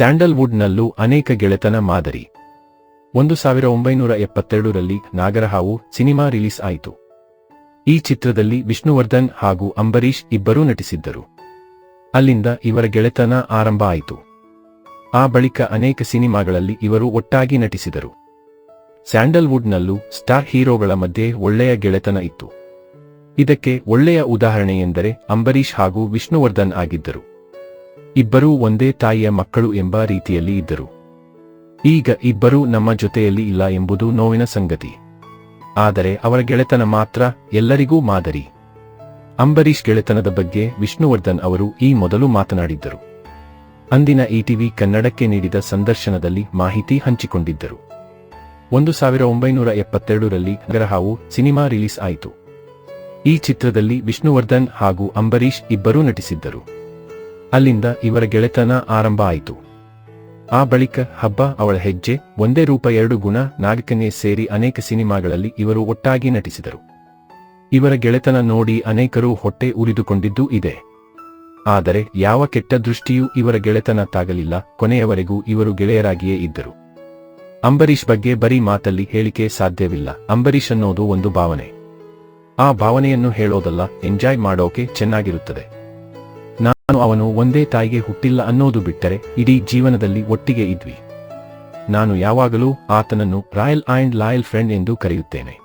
ಸ್ಯಾಂಡಲ್ವುಡ್ನಲ್ಲೂ ಅನೇಕ ಗೆಳೆತನ ಮಾದರಿ. ಒಂದು ಸಾವಿರ ಒಂಬೈನೂರ ಎಪ್ಪತ್ತೆರಡರಲ್ಲಿ ನಾಗರಹಾವು ಸಿನಿಮಾ ರಿಲೀಸ್ ಆಯಿತು. ಈ ಚಿತ್ರದಲ್ಲಿ ವಿಷ್ಣುವರ್ಧನ್ ಹಾಗೂ ಅಂಬರೀಷ್ ಇಬ್ಬರೂ ನಟಿಸಿದ್ದರು. ಅಲ್ಲಿಂದ ಇವರ ಗೆಳೆತನ ಆರಂಭ ಆಯಿತು. ಆ ಬಳಿಕ ಅನೇಕ ಸಿನಿಮಾಗಳಲ್ಲಿ ಇವರು ಒಟ್ಟಾಗಿ ನಟಿಸಿದರು. ಸ್ಯಾಂಡಲ್ವುಡ್ನಲ್ಲೂ ಸ್ಟಾರ್ ಹೀರೋಗಳ ಮಧ್ಯೆ ಒಳ್ಳೆಯ ಗೆಳೆತನ ಇತ್ತು. ಇದಕ್ಕೆ ಒಳ್ಳೆಯ ಉದಾಹರಣೆಯೆಂದರೆ ಅಂಬರೀಷ್ ಹಾಗೂ ವಿಷ್ಣುವರ್ಧನ್ ಆಗಿದ್ದರು. ಇಬ್ಬರೂ ಒಂದೇ ತಾಯಿಯ ಮಕ್ಕಳು ಎಂಬ ರೀತಿಯಲ್ಲಿ ಇದ್ದರು. ಈಗ ಇಬ್ಬರೂ ನಮ್ಮ ಜೊತೆಯಲ್ಲಿ ಇಲ್ಲ ಎಂಬುದು ನೋವಿನ ಸಂಗತಿ. ಆದರೆ ಅವರ ಗೆಳೆತನ ಮಾತ್ರ ಎಲ್ಲರಿಗೂ ಮಾದರಿ. ಅಂಬರೀಷ್ ಗೆಳೆತನದ ಬಗ್ಗೆ ವಿಷ್ಣುವರ್ಧನ್ ಅವರು ಈ ಮೊದಲು ಮಾತನಾಡಿದ್ದರು. ಅಂದಿನ ಇಟಿವಿ ಕನ್ನಡಕ್ಕೆ ನೀಡಿದ ಸಂದರ್ಶನದಲ್ಲಿ ಮಾಹಿತಿ ಹಂಚಿಕೊಂಡಿದ್ದರು. ಒಂದು ಸಾವಿರ ಒಂಬೈನೂರ ಎಪ್ಪತ್ತೆರಡರಲ್ಲಿ ಗ್ರಹಾವು ಸಿನಿಮಾ ರಿಲೀಸ್ ಆಯಿತು. ಈ ಚಿತ್ರದಲ್ಲಿ ವಿಷ್ಣುವರ್ಧನ್ ಹಾಗೂ ಅಂಬರೀಷ್ ಇಬ್ಬರೂ ನಟಿಸಿದ್ದರು. ಅಲ್ಲಿಂದ ಇವರ ಗೆಳೆತನ ಆರಂಭ ಆಯಿತು. ಆ ಬಳಿಕ ಹಬ್ಬ, ಅವಳ ಹೆಜ್ಜೆ, ಒಂದೇ ರೂಪ, ಎರಡು ಗುಣ ನಾಗಕನೇ ಸೇರಿ ಅನೇಕ ಸಿನಿಮಾಗಳಲ್ಲಿ ಇವರು ಒಟ್ಟಾಗಿ ನಟಿಸಿದರು. ಇವರ ಗೆಳೆತನ ನೋಡಿ ಅನೇಕರು ಹೊಟ್ಟೆ ಉರಿದುಕೊಂಡಿದ್ದೂ ಇದೆ. ಆದರೆ ಯಾವ ಕೆಟ್ಟ ದೃಷ್ಟಿಯೂ ಇವರ ಗೆಳೆತನ ತಾಗಲಿಲ್ಲ ಕೊನೆಯವರೆಗೂ ಇವರು ಗೆಳೆಯರಾಗಿಯೇ ಇದ್ದರು. ಅಂಬರೀಷ್ ಬಗ್ಗೆ ಬರೀ ಮಾತಲ್ಲಿ ಹೇಳಿಕೆ ಸಾಧ್ಯವಿಲ್ಲ, ಅಂಬರೀಷ್ ಅನ್ನೋದು ಒಂದು ಭಾವನೆ. ಆ ಭಾವನೆಯನ್ನು ಹೇಳೋದಲ್ಲ, ಎಂಜಾಯ್ ಮಾಡೋಕೆ ಚೆನ್ನಾಗಿರುತ್ತದೆ. ನಾನು ಅವನು ಒಂದೇ ತಾಯಿಗೆ ಹುಟ್ಟಿಲ್ಲ ಅನ್ನೋದು ಬಿಟ್ಟರೆ ಇಡೀ ಜೀವನದಲ್ಲಿ ಒಟ್ಟಿಗೆ ಇದ್ವಿ. ನಾನು ಯಾವಾಗಲೂ ಆತನನ್ನು ರಾಯಲ್ ಆ್ಯಂಡ್ ಲಾಯಲ್ ಫ್ರೆಂಡ್ ಎಂದು ಕರೆಯುತ್ತೇನೆ.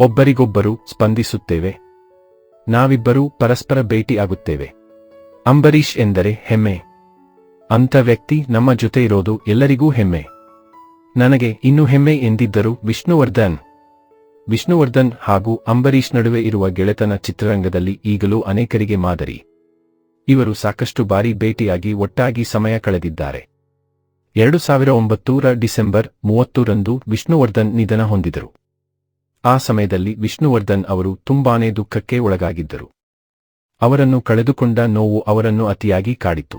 ಒಬ್ಬರಿಗೊಬ್ಬರು ಸ್ಪಂದಿಸುತ್ತೇವೆ. ನಾವಿಬ್ಬರೂ ಪರಸ್ಪರ ಭೇಟಿ ಆಗುತ್ತೇವೆ ಅಂಬರೀಷ್ ಎಂದರೆ ಹೆಮ್ಮೆ. ಅಂಥ ವ್ಯಕ್ತಿ ನಮ್ಮ ಜೊತೆ ಇರೋದು ಎಲ್ಲರಿಗೂ ಹೆಮ್ಮೆ. ನನಗೆ ಇನ್ನೂ ಹೆಮ್ಮೆ ಎಂದಿದ್ದರು ವಿಷ್ಣುವರ್ಧನ್. ವಿಷ್ಣುವರ್ಧನ್ ಹಾಗೂ ಅಂಬರೀಷ್ ನಡುವೆ ಇರುವ ಗೆಳೆತನ ಚಿತ್ರರಂಗದಲ್ಲಿ ಈಗಲೂ ಅನೇಕರಿಗೆ ಮಾದರಿ. ಇವರು ಸಾಕಷ್ಟು ಬಾರಿ ಭೇಟಿಯಾಗಿ ಒಟ್ಟಾಗಿ ಸಮಯ ಕಳೆದಿದ್ದಾರೆ. ಎರಡು ಸಾವಿರ ಒಂಬತ್ತೂರ ಡಿಸೆಂಬರ್ ಮೂವತ್ತರಂದು ವಿಷ್ಣುವರ್ಧನ್ ನಿಧನ ಹೊಂದಿದರು. ಆ ಸಮಯದಲ್ಲಿ ವಿಷ್ಣುವರ್ಧನ್ ಅವರು ತುಂಬಾನೇ ದುಃಖಕ್ಕೆ ಒಳಗಾಗಿದ್ದರು. ಅವರನ್ನು ಕಳೆದುಕೊಂಡ ನೋವು ಅವರನ್ನು ಅತಿಯಾಗಿ ಕಾಡಿತು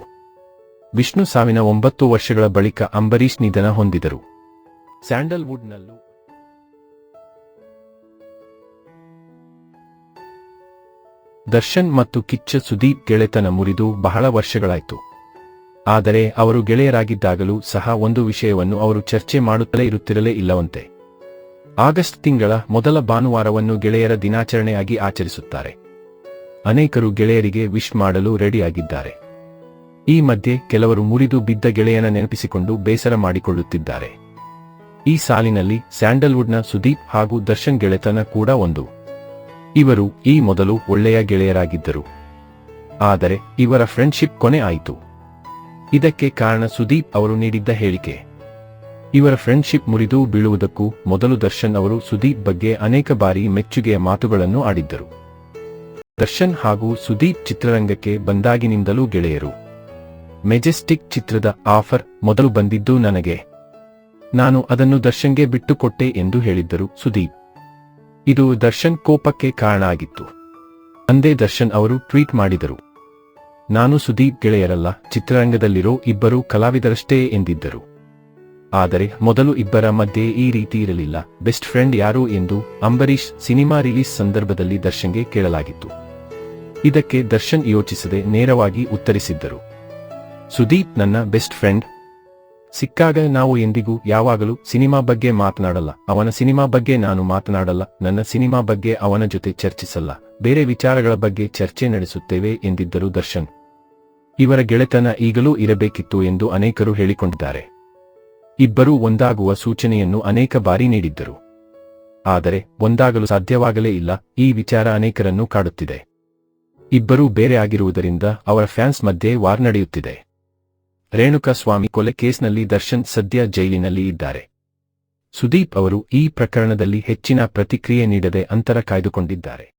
ವಿಷ್ಣು ಸಾವಿನ ಒಂಬತ್ತು ವರ್ಷಗಳ ಬಳಿಕ ಅಂಬರೀಶ್ ನಿಧನ ಹೊಂದಿದರು. ಸ್ಯಾಂಡಲ್ವುಡ್ನಲ್ಲೂ ದರ್ಶನ್ ಮತ್ತು ಕಿಚ್ಚ ಸುದೀಪ್ ಗೆಳೆತನ ಮುರಿದು ಬಹಳ ವರ್ಷಗಳಾಯಿತು. ಆದರೆ ಅವರು ಗೆಳೆಯರಾಗಿದ್ದಾಗಲೂ ಸಹ ಒಂದು ವಿಷಯವನ್ನು ಅವರು ಚರ್ಚೆ ಮಾಡುತ್ತಲೇ ಇರುತ್ತಿರಲೇ ಇಲ್ಲವಂತೆ. ಆಗಸ್ಟ್ ತಿಂಗಳ ಮೊದಲ ಭಾನುವಾರವನ್ನು ಗೆಳೆಯರ ದಿನಾಚರಣೆಯಾಗಿ ಆಚರಿಸುತ್ತಾರೆ. ಅನೇಕರು ಗೆಳೆಯರಿಗೆ ವಿಶ್ ಮಾಡಲು ರೆಡಿಯಾಗಿದ್ದಾರೆ. ಈ ಮಧ್ಯೆ ಕೆಲವರು ಮುರಿದು ಬಿದ್ದ ಗೆಳೆಯನ ನೆನಪಿಸಿಕೊಂಡು ಬೇಸರ ಮಾಡಿಕೊಳ್ಳುತ್ತಿದ್ದಾರೆ. ಈ ಸಾಲಿನಲ್ಲಿ ಸ್ಯಾಂಡಲ್ವುಡ್ನ ಸುದೀಪ್ ಹಾಗೂ ದರ್ಶನ್ ಗೆಳೆತನ ಕೂಡ ಒಂದು. ಇವರು ಈ ಮೊದಲು ಒಳ್ಳೆಯ ಗೆಳೆಯರಾಗಿದ್ದರು. ಆದರೆ ಇವರ ಫ್ರೆಂಡ್ಶಿಪ್ ಕೊನೆ ಆಯಿತು. ಇದಕ್ಕೆ ಕಾರಣ ಸುದೀಪ್ ಅವರು ನೀಡಿದ್ದ ಹೇಳಿಕೆ. ಇವರ ಫ್ರೆಂಡ್ಶಿಪ್ ಮುರಿದು ಬೀಳುವುದಕ್ಕೂ ಮೊದಲು ದರ್ಶನ್ ಅವರು ಸುದೀಪ್ ಬಗ್ಗೆ ಅನೇಕ ಬಾರಿ ಮೆಚ್ಚುಗೆಯ ಮಾತುಗಳನ್ನು ಆಡಿದ್ದರು. ದರ್ಶನ್ ಹಾಗೂ ಸುದೀಪ್ ಚಿತ್ರರಂಗಕ್ಕೆ ಬಂದಾಗಿನಿಂದಲೂ ಗೆಳೆಯರು. ಮೆಜೆಸ್ಟಿಕ್ ಚಿತ್ರದ ಆಫರ್ ಮೊದಲು ಬಂದಿದ್ದು ನನಗೆ. ನಾನು ಅದನ್ನು ದರ್ಶನ್ಗೆ ಬಿಟ್ಟುಕೊಟ್ಟೆ ಎಂದು ಹೇಳಿದ್ದರು ಸುದೀಪ್. ಇದು ದರ್ಶನ್ ಕೋಪಕ್ಕೆ ಕಾರಣ ಆಗಿತ್ತು ಅಂದೇ ದರ್ಶನ್ ಅವರು ಟ್ವೀಟ್ ಮಾಡಿದರು. ನಾನು ಸುದೀಪ್ ಗೆಳೆಯರಲ್ಲ, ಚಿತ್ರರಂಗದಲ್ಲಿರೋ ಇಬ್ಬರು ಕಲಾವಿದರಷ್ಟೇ ಎಂದಿದ್ದರು. ಆದರೆ ಮೊದಲು ಇಬ್ಬರ ಮಧ್ಯೆ ಈ ರೀತಿ ಇರಲಿಲ್ಲ. ಬೆಸ್ಟ್ ಫ್ರೆಂಡ್ ಯಾರು ಎಂದು ಅಂಬರೀಶ್ ಸಿನಿಮಾ ರಿಲೀಸ್ ಸಂದರ್ಭದಲ್ಲಿ ದರ್ಶನ್ಗೆ ಕೇಳಲಾಗಿತ್ತು. ಇದಕ್ಕೆ ದರ್ಶನ್ ಯೋಚಿಸದೆ ನೇರವಾಗಿ ಉತ್ತರಿಸಿದ್ದರು. ಸುದೀಪ್ ನನ್ನ ಬೆಸ್ಟ್ ಫ್ರೆಂಡ್ ಸಿಕ್ಕಾಗ ನಾವು ಎಂದಿಗೂ ಯಾವಾಗಲೂ ಸಿನಿಮಾ ಬಗ್ಗೆ ಮಾತನಾಡಲ್ಲ. ಅವನ ಸಿನಿಮಾ ಬಗ್ಗೆ ನಾನು ಮಾತನಾಡಲ್ಲ, ನನ್ನ ಸಿನಿಮಾ ಬಗ್ಗೆ ಅವನ ಜೊತೆ ಚರ್ಚಿಸಲ್ಲ. ಬೇರೆ ವಿಚಾರಗಳ ಬಗ್ಗೆ ಚರ್ಚೆ ನಡೆಸುತ್ತೇವೆ ಎಂದಿದ್ದರು ದರ್ಶನ್. ಇವರ ಗೆಳೆತನ ಈಗಲೂ ಇರಬೇಕಿತ್ತು ಎಂದು ಅನೇಕರು ಹೇಳಿಕೊಂಡಿದ್ದಾರೆ. ಇಬ್ಬರೂ ಒಂದಾಗುವ ಸೂಚನೆಯನ್ನು ಅನೇಕ ಬಾರಿ ನೀಡಿದ್ದರು. ಆದರೆ, ಒಂದಾಗಲು ಸಾಧ್ಯವಾಗಲೇ ಇಲ್ಲ, ಈ ವಿಚಾರ ಅನೇಕರನ್ನು ಕಾಡುತ್ತಿದೆ. ಇಬ್ಬರೂ ಬೇರೆ ಆಗಿರುವುದರಿಂದ ಅವರ ಫ್ಯಾನ್ಸ್ ಮಧ್ಯೆ ವಾರ್ ನಡೆಯುತ್ತಿದೆ. ರೇಣುಕಾಸ್ವಾಮಿ ಕೊಲೆ ಕೇಸ್ನಲ್ಲಿ ದರ್ಶನ್ ಸದ್ಯ ಜೈಲಿನಲ್ಲಿ ಇದ್ದಾರೆ. ಸುದೀಪ್ ಅವರು ಈ ಪ್ರಕರಣದಲ್ಲಿ ಹೆಚ್ಚಿನ ಪ್ರತಿಕ್ರಿಯೆ ನೀಡದೆ ಅಂತರ ಕಾಯ್ದುಕೊಂಡಿದ್ದಾರೆ.